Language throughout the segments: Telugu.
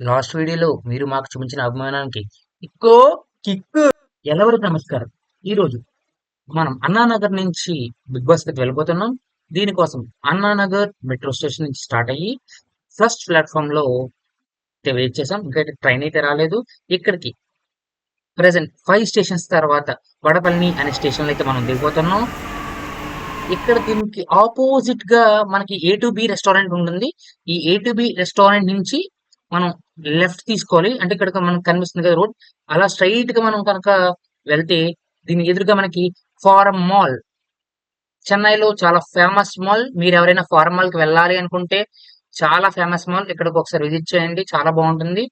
లాస్ట్ వీడియోలో మీరు మాకు చూపించిన అభిమానానికి ఇక్కో కిక్కు. ఎల్లవరికి నమస్కారం. ఈరోజు మనం అన్నానగర్ నుంచి బిగ్ బాస్కి వెళ్ళిపోతున్నాం దీనికోసం అన్నానగర్ మెట్రో స్టేషన్ నుంచి స్టార్ట్ అయ్యి ఫస్ట్ ప్లాట్ఫామ్లో వెయిట్ చేసాం ఇంకా ట్రైన్ అయితే రాలేదు. ఇక్కడికి ప్రెసెంట్ ఫైవ్ స్టేషన్స్ తర్వాత వడపల్లి అనే స్టేషన్ అయితే మనం దిగిపోతున్నాం. ఇక్కడ దీనికి ఆపోజిట్గా మనకి ఏ టు బి రెస్టారెంట్ ఉంటుంది. ఈ ఏ టు బి రెస్టారెంట్ నుంచి మనం లెఫ్ట్ తీసుకోవాలి. అంటే ఇక్కడ మనకు కనిపిస్తుంది కదా రోడ్. అలా స్ట్రైట్గా మనం కనుక వెళ్తే దీని ఎదురుగా మనకి ఫారం మాల్ చెన్నైలో చాలా ఫేమస్ మాల్ మీరు ఎవరైనా ఫారం మాల్కి వెళ్ళాలి అనుకుంటే చాలా ఫేమస్ మాల్ ఇక్కడికి ఒకసారి విజిట్ చేయండి. చాలా బాగుంటుంది.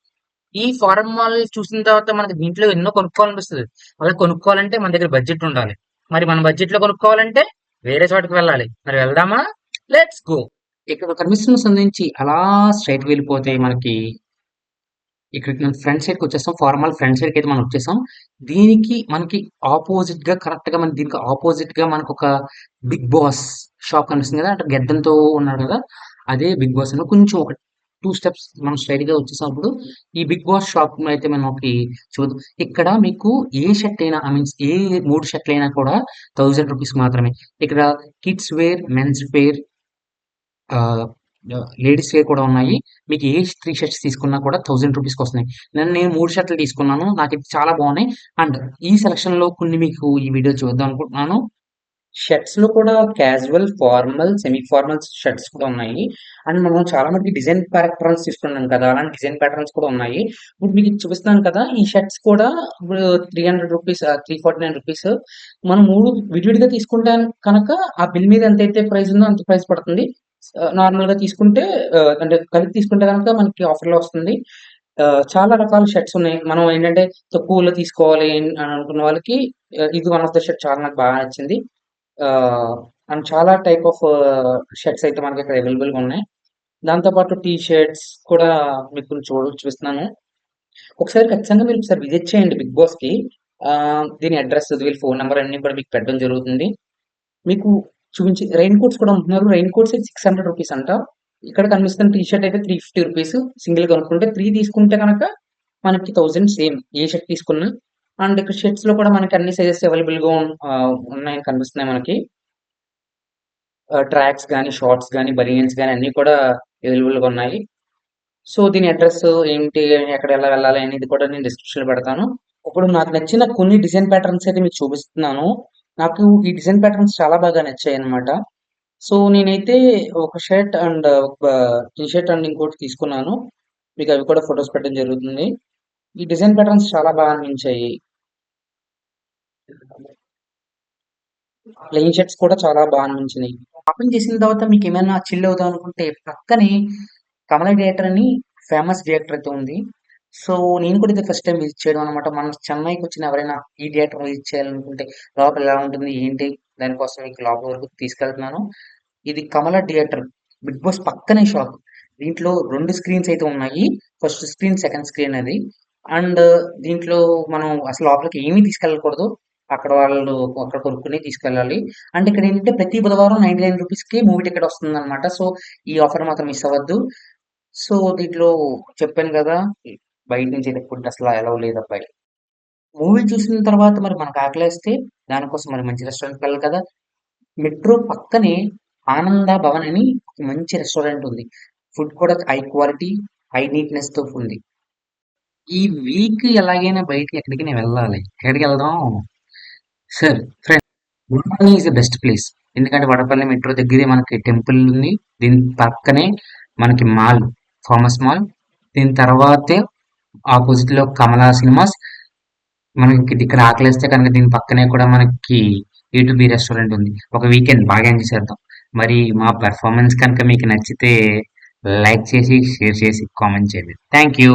ఈ ఫారం మాల్ చూసిన తర్వాత మనకి దీంట్లో ఎన్నో కొనుక్కోవాలనిపిస్తుంది. అలా కొనుక్కోవాలంటే మన దగ్గర బడ్జెట్ ఉండాలి. మరి మన బడ్జెట్లో కొనుక్కోవాలంటే వేరే చోటకి వెళ్ళాలి. మరి వెళ్దామా? లెట్స్ గో ఇక్కడ కనిపిస్తున్న సంధించి అలా స్ట్రైట్ వెళ్ళిపోతే మనకి ఇక్కడికి మనం ఫ్రంట్ సైడ్కి వచ్చేస్తాం. ఫార్మల్ ఫ్రంట్ సైడ్కి అయితే మనం వచ్చేసాం దీనికి మనకి ఆపోజిట్ కరెక్ట్గా కరెక్ట్గా దీనికి ఆపోజిట్గా మనకు ఒక బిగ్ బాస్ షాప్ కనిపిస్తుంది కదా. అంటే గెద్దంతో ఉన్నాడు కదా. అదే బిగ్ బాస్ అని కొంచెం ఒక టూ స్టెప్స్ మనం స్ట్రైట్గా వచ్చేసినప్పుడు ఈ బిగ్ బాస్ షాప్ అయితే మనకి చూద్దాం ఇక్కడ మీకు ఏ షర్ట్ అయినా ఐ మీన్స్ ఏ మూడు షర్ట్లు అయినా కూడా థౌజండ్ రూపీస్ మాత్రమే. ఇక్కడ kids wear men's wear ladies wear కూడా ఉన్నాయి. మీకు ఏ త్రీ షర్ట్స్ తీసుకున్నా కూడా థౌజండ్ రూపీస్కి వస్తున్నాయి. నేను నేను మూడు షర్ట్లు తీసుకున్నాను. నాకు ఇది చాలా బాగున్నాయి. అండ్ ఈ సెలక్షన్లో కొన్ని మీకు ఈ వీడియో చూద్దాం అనుకుంటున్నాను. షర్ట్స్లో కూడా casual formal semi formal shirts కూడా ఉన్నాయి. అండ్ మనం చాలా మంది డిజైన్ ప్యాటర్న్స్ తీసుకున్నాం కదా. అలాంటి డిజైన్ ప్యాటర్న్స్ కూడా ఉన్నాయి. ఇప్పుడు మీకు చూపిస్తున్నాను కదా ఈ షర్ట్స్ కూడా ఇప్పుడు three hundred rupees three forty nine rupees మనం మూడు విడివిడిగా తీసుకుంటాం కనుక ఆ బిల్ మీద ఎంత అయితే ప్రైస్ ఉందో అంత ప్రైస్ పడుతుంది. నార్మల్గా తీసుకుంటే అంటే కలిపి తీసుకుంటే కనుక మనకి ఆఫర్లో వస్తుంది. చాలా రకాల షర్ట్స్ ఉన్నాయి. మనం ఏంటంటే తక్కువలో తీసుకోవాలి అని అనుకున్న వాళ్ళకి ఇది వన్ ఆఫ్ ద షర్ట్ చాలా నాకు బాగా నచ్చింది. అండ్ చాలా టైప్ ఆఫ్ షర్ట్స్ అయితే మనకి ఇక్కడ అవైలబుల్గా ఉన్నాయి. దాంతోపాటు టీ షర్ట్స్ కూడా మీకు చూడ చూపిస్తున్నాను. ఒకసారి ఖచ్చితంగా మీరు ఒకసారి విజిట్ చేయండి బిగ్ బాస్కి. దీని అడ్రస్ వీళ్ళ ఫోన్ నెంబర్ అన్ని కూడా మీకు పెట్టడం జరుగుతుంది. మీకు చూపించి రెయిన్ కోట్స్ కూడా ఉంటున్నారు. Rain coats six hundred rupees అంట. ఇక్కడ కనిపిస్తున్న టీ షర్ట్ అయితే త్రీ ఫిఫ్టీ రూపీస్ సింగిల్ కొనుక్కుంటే త్రీ తీసుకుంటే కనుక మనకి థౌజండ్ సేమ్ ఏ షర్ట్ తీసుకున్నా. అండ్ ఇక్కడ షర్ట్స్లో కూడా మనకి అన్ని సైజెస్ అవైలబుల్గా ఉన్నాయని కనిపిస్తున్నాయి మనకి. ట్రాక్స్ కానీ షార్ట్స్ కానీ బనియన్స్ కానీ అన్ని కూడా అవైలబుల్గా ఉన్నాయి. సో దీని అడ్రస్ ఏంటి ఎక్కడ ఎలా వెళ్ళాలి అనేది కూడా నేను డిస్క్రిప్షన్ పెడతాను. ఇప్పుడు నాకు నచ్చిన కొన్ని డిజైన్ ప్యాటర్న్స్ అయితే మీకు చూపిస్తున్నాను. నాకు ఈ డిజైన్ ప్యాటర్న్స్ చాలా బాగా నచ్చాయి అనమాట సో నేనైతే ఒక షర్ట్ అండ్ ఒక టీ షర్ట్ అండ్ ఇంకోటి తీసుకున్నాను. మీకు అవి కూడా ఫొటోస్ పెట్టడం జరుగుతుంది. ఈ డిజైన్ ప్యాటర్న్స్ చాలా బాగా అనిపించాయి. ప్లెయిన్ షర్ట్స్ కూడా చాలా బాగా అనిపించినాయి. షాపింగ్ చేసిన తర్వాత మీకు ఏమైనా చిల్ అవుదాం అనుకుంటే పక్కనే కమల థియేటర్ అని ఫేమస్ థియేటర్ అయితే ఉంది. సో నేను కూడా ఇది ఫస్ట్ టైం విజిట్ చేయడం అనమాట మనం చెన్నైకి వచ్చిన ఎవరైనా ఈ థియేటర్ విజిట్ చేయాలనుకుంటే లోపల ఎలా ఉంటుంది ఏంటి దానికోసం మీకు లోపల వరకు తీసుకెళ్తున్నాను. ఇది కమల థియేటర్ బిగ్ బాస్ పక్కనే షాప్. దీంట్లో రెండు స్క్రీన్స్ అయితే ఉన్నాయి. ఫస్ట్ స్క్రీన్ సెకండ్ స్క్రీన్ అది. అండ్ దీంట్లో మనం అసలు లోపలికి ఏమీ తీసుకెళ్ళకూడదు. అక్కడ వాళ్ళు అక్కడ కొనుక్కుని తీసుకెళ్ళాలి. అండ్ ఇక్కడ ఏంటంటే ప్రతి బుధవారం నైన్టీ నైన్ రూపీస్కి మూవీ టికెట్ వస్తుంది అనమాట సో ఈ ఆఫర్ మాత్రం మిస్ అవ్వద్దు. సో దీంట్లో చెప్పాను కదా బయట నుంచి అయితే ఫుడ్ అసలు అలౌ లేదు అబ్బాయి మూవీ చూసిన తర్వాత మరి మనకు ఆకలేస్తే దానికోసం మరి మంచి రెస్టారెంట్కి వెళ్ళాలి కదా. మెట్రో పక్కనే ఆనంద భవన్ అని ఒక మంచి రెస్టారెంట్ ఉంది. ఫుడ్ కూడా హై క్వాలిటీ హై నీట్నెస్తో ఉంది. ఈ వీక్ ఎలాగైనా బయటికి నేను వెళ్ళాలి. ఎక్కడికి వెళ్దాం? Sir friend Vadapalli is the best place ఎందుకంటే వడపల్లి మెట్రో దగ్గరే మనకి టెంపుల్ ఉంది. దీని పక్కనే మనకి మాల్ ఫేమస్ మాల్ దీని తర్వాతే ఆపోజిట్లో కమలా సినిమాస్. మనకి ఇక్కడ ఆకలిస్తే కనుక దీని పక్కనే కూడా మనకి ఏ టు బి రెస్టారెంట్ ఉంది. ఒక వీకెండ్ బాగా ఎంజాయ్ చేద్దాం. మరి మా పెర్ఫార్మెన్స్ కనుక మీకు నచ్చితే లైక్ చేసి షేర్ చేసి కామెంట్ చేయండి. Thank you